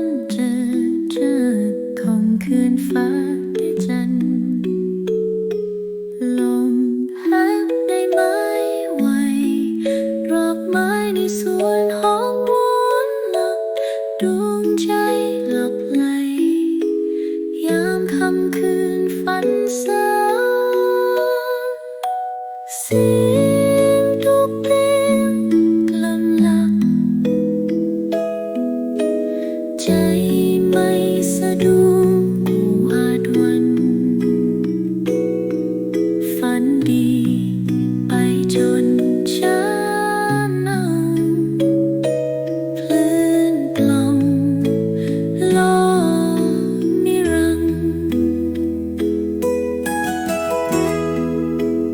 นจะเจองคืนฟ้าได้จันลมพัดได้ไม้ไหวรอกไม้ในสวนหองวนหลับดวงใจหลับไหลยามค่ำคืนฝันสาเสีย do